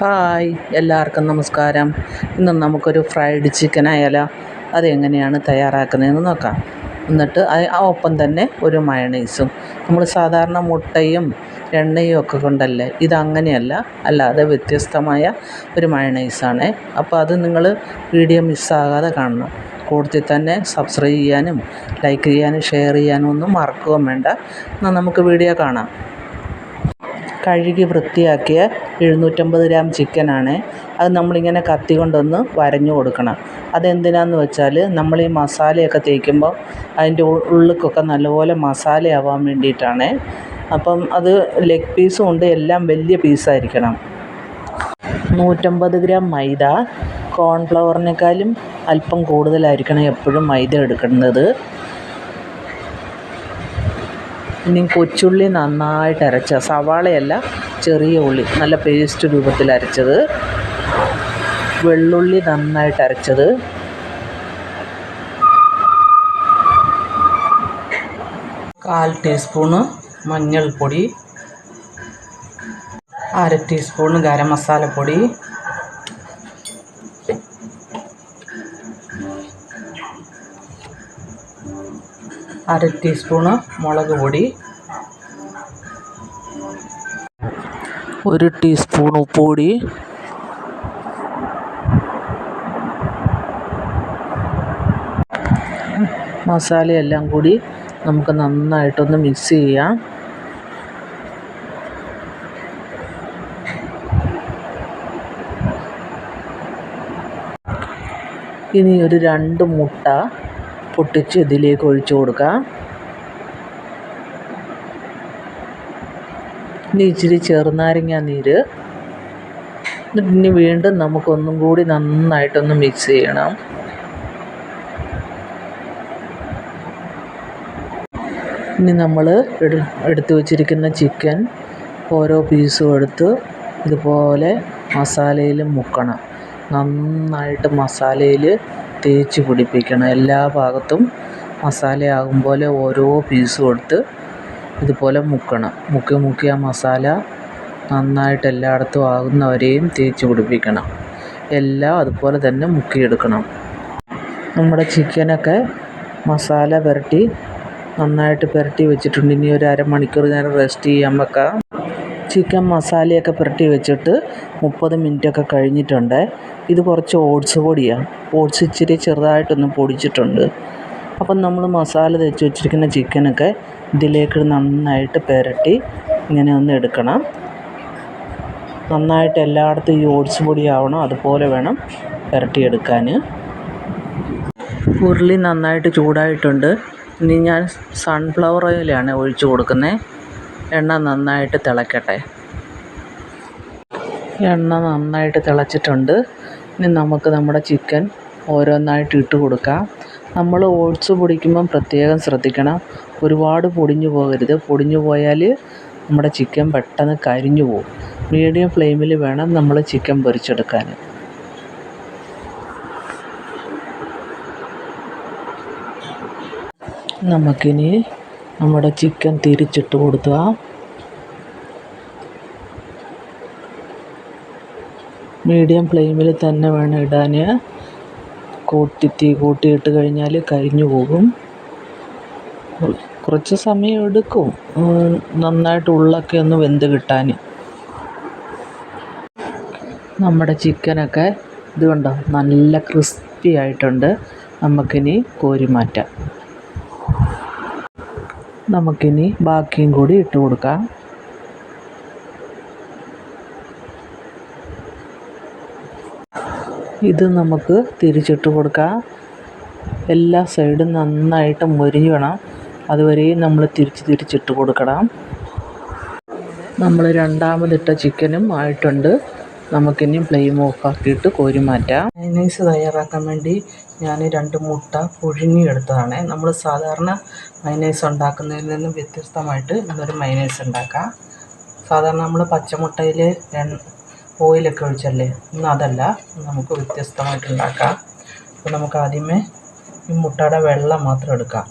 Hi എല്ലാവർക്കും നമസ്കാരം. ഇന്ന് നമുക്കൊരു ഫ്രൈഡ് ചിക്കൻ അയല അതെങ്ങനെയാണ് തയ്യാറാക്കുന്നതെന്ന് നോക്കാം. എന്നിട്ട് ആ- ഒപ്പം തന്നെ ഒരു മയണൈസും നമ്മൾ സാധാരണ മുട്ടയും എണ്ണയും ഒക്കെ കൊണ്ടല്ലേ ഇതങ്ങനെയല്ല അല്ലാതെ വ്യത്യസ്തമായ ഒരു മയണൈസാണ് അപ്പോൾ അത് നിങ്ങൾ വീഡിയോ മിസ്സാകാതെ കാണണം. കൂടുതൽ തന്നെ സബ്സ്ക്രൈബ് ചെയ്യാനും ലൈക്ക് ചെയ്യാനും ഷെയർ ചെയ്യാനും ഒന്നും മറക്കുകയും വേണ്ട. എന്നാൽ നമുക്ക് വീഡിയോ കാണാം. കഴുകി വൃത്തിയാക്കിയ എഴുന്നൂറ്റമ്പത് ഗ്രാം ചിക്കനാണ്. അത് നമ്മളിങ്ങനെ കത്തി കൊണ്ടൊന്ന് വരഞ്ഞു കൊടുക്കണം. അതെന്തിനാന്ന് വെച്ചാൽ നമ്മൾ ഈ മസാലയൊക്കെ തേക്കുമ്പോൾ അതിന്റെ ഉള്ളിക്കൊക്കെ നല്ലപോലെ മസാലയാവാൻ വേണ്ടിയിട്ടാണ്. അപ്പം അത് ലെഗ് പീസും ഉണ്ട് എല്ലാം വലിയ പീസായിരിക്കണം നൂറ്റമ്പത് ഗ്രാം മൈദ. കോൺഫ്ലവറിനേക്കാളും അല്പം കൂടുതലായിരിക്കണം എപ്പോഴും മൈദ എടുക്കുന്നത്. ഇനി കൊച്ചുള്ളി നന്നായിട്ട് അരച്ച. സവാളയല്ല ചെറിയ ഉള്ളി. നല്ല പേസ്റ്റ് രൂപത്തിൽ അരച്ചത്. വെള്ളുള്ളി നന്നായിട്ട് അരച്ചത്. കാൽ ടീസ്പൂണ് മഞ്ഞൾപ്പൊടി. അര ടീസ്പൂണ് ഗരം മസാലപ്പൊടി. അര ടീസ്പൂണ് മുളക് പൊടി. ഒരു ടീസ്പൂൺ ഉപ്പുപൊടി മസാലയെല്ലാം കൂടി നമുക്ക് നന്നായിട്ടൊന്ന് മിക്സ് ചെയ്യാം. ഇനി ഒരു രണ്ട് മുട്ട പൊട്ടിച്ച് ഇതിലേക്ക് ഒഴിച്ചു കൊടുക്കാം. ഇനി ഇച്ചിരി ചെറുനാരങ്ങ നീര്. ഇനി വീണ്ടും നമുക്കൊന്നും കൂടി നന്നായിട്ടൊന്ന് മിക്സ് ചെയ്യണം. ഇനി നമ്മൾ എടുത്തു വച്ചിരിക്കുന്ന ചിക്കൻ ഓരോ പീസും എടുത്ത് ഇതുപോലെ മസാലയിൽ മുക്കണം. നന്നായിട്ട് മസാലയിൽ തേച്ച് പിടിപ്പിക്കണം. എല്ലാ ഭാഗത്തും മസാലയാകും പോലെ ഓരോ പീസ് എടുത്ത് ഇതുപോലെ മുക്കണം. മുക്കി മുക്കി ആ മസാല നന്നായിട്ട് എല്ലായിടത്തും ആകുന്നവരെയും തേച്ച് പിടിപ്പിക്കണം. എല്ലാം അതുപോലെ തന്നെ മുക്കിയെടുക്കണം. നമ്മുടെ ചിക്കനൊക്കെ മസാല പുരട്ടി നന്നായിട്ട് പുരട്ടി വെച്ചിട്ടുണ്ട്. ഇനി ഒരു അരമണിക്കൂർ നേരം റെസ്റ്റ് ചെയ്യാൻ വെക്കാം. ചിക്കൻ മസാലയൊക്കെ പുരട്ടി വെച്ചിട്ട് മുപ്പത് മിനിറ്റൊക്കെ കഴിഞ്ഞിട്ടുണ്ട്. ഇത് കുറച്ച് ഓട്സ് പൊടിയാണ് ഓട്സ് ഇച്ചിരി ചെറുതായിട്ടൊന്ന് പൊടിച്ചിട്ടുണ്ട്. അപ്പം നമ്മൾ മസാല തേച്ച് വെച്ചിരിക്കുന്ന ചിക്കനൊക്കെ ഇതിലേക്ക് നന്നായിട്ട് പുരട്ടി ഇങ്ങനെ ഒന്ന് എടുക്കണം. നന്നായിട്ട് എല്ലായിടത്തും ഈ ഓട്സ് പൊടിയാവണം അതുപോലെ വേണം പുരട്ടിയെടുക്കാൻ. ഉരുളി നന്നായിട്ട് ചൂടായിട്ടുണ്ട്. ഇനി ഞാൻ സൺഫ്ലവർ ഓയിലാണ് ഒഴിച്ചു കൊടുക്കുന്നത് എണ്ണ നന്നായിട്ട് തിളക്കട്ടെ. എണ്ണ നന്നായിട്ട് തിളച്ചിട്ടുണ്ട്. ഇനി നമുക്ക് നമ്മുടെ ചിക്കൻ ഓരോന്നായിട്ട് ഇട്ട് കൊടുക്കാം. നമ്മൾ ഓട്സ് പൊടിക്കുമ്പം പ്രത്യേകം ശ്രദ്ധിക്കണം. ഒരുപാട് പൊടിഞ്ഞു പോകരുത്. പൊടിഞ്ഞു പോയാൽ നമ്മുടെ ചിക്കൻ പെട്ടെന്ന് കരിഞ്ഞു പോകും. മീഡിയം ഫ്ലെയിമിൽ വേണം നമ്മൾ ചിക്കൻ പൊരിച്ചെടുക്കാൻ. നമുക്കിനി നമ്മുടെ ചിക്കൻ തിരിച്ചിട്ട് കൊടുക്കുക മീഡിയം ഫ്ലെയിമിൽ തന്നെ വേണം ഇടാൻ കൂട്ടി തീ കൂട്ടിയിട്ട് കഴിഞ്ഞാൽ കരിഞ്ഞു പോകും. കുറച്ച് സമയം എടുക്കും. നന്നായിട്ട് ഉള്ളൊക്കെ ഒന്ന് വെന്ത് കിട്ടാൻ നമ്മുടെ ചിക്കനൊക്കെ ഇത് കണ്ടോ? നല്ല ക്രിസ്പി ആയിട്ടുണ്ട്. നമുക്കിനി കോരി മാറ്റാം നമുക്കിനി ബാക്കിയും കൂടി ഇട്ട് കൊടുക്കാം. ഇത് നമുക്ക് തിരിച്ചിട്ട് കൊടുക്കാം. എല്ലാ സൈഡും നന്നായിട്ട് മൊരിയണം അതുവരെയും നമ്മൾ തിരിച്ച് തിരിച്ചിട്ട് കൊടുക്കണം. നമ്മൾ രണ്ടാമതിട്ട ചിക്കനും ആയിട്ടുണ്ട്. നമുക്കിനി ഫ്ലെയിം ഓഫാക്കിയിട്ട് കോരി മാറ്റാം. മൈനൈസ് തയ്യാറാക്കാൻ വേണ്ടി ഞാൻ രണ്ട് മുട്ട പുഴുങ്ങിയെടുത്തതാണ് നമ്മൾ സാധാരണ മൈനൈസ് ഉണ്ടാക്കുന്നതിൽ നിന്നും വ്യത്യസ്തമായിട്ട് ഇന്നൊരു മൈനൈസ് ഉണ്ടാക്കാം. സാധാരണ നമ്മൾ പച്ചമുട്ടയിൽ ഓയിലൊക്കെ ഒഴിച്ചല്ലേ? ഇന്ന് അതല്ല നമുക്ക് വ്യത്യസ്തമായിട്ട് ഉണ്ടാക്കാം. അപ്പോൾ നമുക്ക് ആദ്യമേ ഈ മുട്ടയുടെ വെള്ളം മാത്രം എടുക്കാം.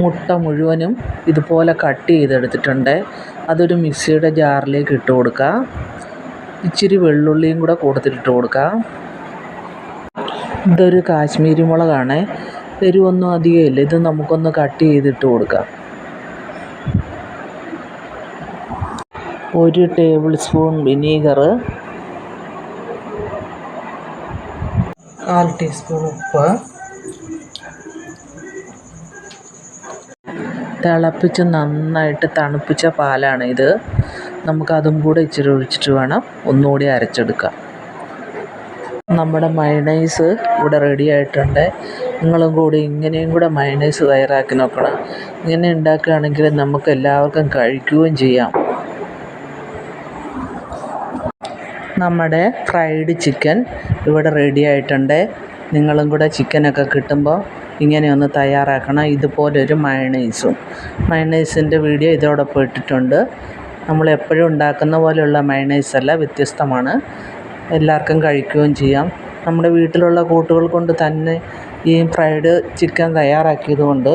മുട്ട മുഴുവനും ഇതുപോലെ കട്ട് ചെയ്തെടുത്തിട്ടുണ്ട്. അതൊരു മിക്സിയുടെ ജാറിലേക്ക് ഇട്ട് കൊടുക്കുക ഇച്ചിരി വെള്ളുള്ളിയും കൂടെ കൊടുത്തിട്ടിട്ട് കൊടുക്കുക ഇതൊരു കാശ്മീരി മുളകാണ്. എരിവൊന്നും ഇല്ല. ഇത് നമുക്കൊന്ന് കട്ട് ചെയ്തിട്ട് കൊടുക്കാം. ഒരു ടേബിൾ സ്പൂൺ വിനീഗർ. കാൽ ടീസ്പൂൺ ഉപ്പ്. തിളപ്പിച്ച് നന്നായിട്ട് തണുപ്പിച്ച പാലാണ് ഇത് നമുക്കതും കൂടെ ഇച്ചിരി ഒഴിച്ചിട്ട് വേണം. ഒന്നുകൂടി അരച്ചെടുക്കാം. നമ്മുടെ മയണൈസ് ഇവിടെ റെഡി ആയിട്ടുണ്ട്. നിങ്ങളും കൂടി ഇങ്ങനെയും കൂടെ മയണൈസ് തയ്യാറാക്കി നോക്കണം. ഇങ്ങനെ ഉണ്ടാക്കുകയാണെങ്കിൽ നമുക്ക് എല്ലാവർക്കും കഴിക്കുകയും ചെയ്യാം. നമ്മുടെ ഫ്രൈഡ് ചിക്കൻ ഇവിടെ റെഡി ആയിട്ടുണ്ട്. നിങ്ങളും കൂടെ ചിക്കനൊക്കെ കിട്ടുമ്പോൾ ഇങ്ങനെ ഒന്ന് തയ്യാറാക്കണം. ഇതുപോലൊരു മയണൈസും. മയണൈസിന്റെ വീഡിയോ ഇതോടൊപ്പം ഇട്ടിട്ടുണ്ട് നമ്മൾ എപ്പോഴും ഉണ്ടാക്കുന്ന പോലെയുള്ള മയണൈസ് അല്ല വ്യത്യസ്തമാണ്. എല്ലാവർക്കും കഴിക്കുകയും ചെയ്യാം. നമ്മുടെ വീട്ടിലുള്ള കൂട്ടുകൾ കൊണ്ട് തന്നെ ഈ ഫ്രൈഡ് ചിക്കൻ തയ്യാറാക്കിയതുകൊണ്ട്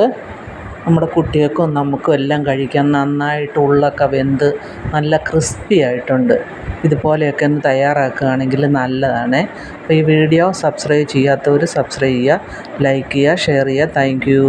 നമ്മുടെ കുട്ടികൾക്കും നമുക്കും എല്ലാം കഴിക്കാം. നന്നായിട്ട് ഉള്ളൊക്കെ വെന്ത് നല്ല ക്രിസ്പി ആയിട്ടുണ്ട്. ഇതുപോലെയൊക്കെ ഒന്ന് തയ്യാറാക്കുകയാണെങ്കിൽ നല്ലതാണ്. അപ്പോൾ ഈ വീഡിയോ സബ്സ്ക്രൈബ് ചെയ്യാത്തവർ സബ്സ്ക്രൈബ് ചെയ്യുക ലൈക്ക് ചെയ്യുക ഷെയർ ചെയ്യുക. Thank you.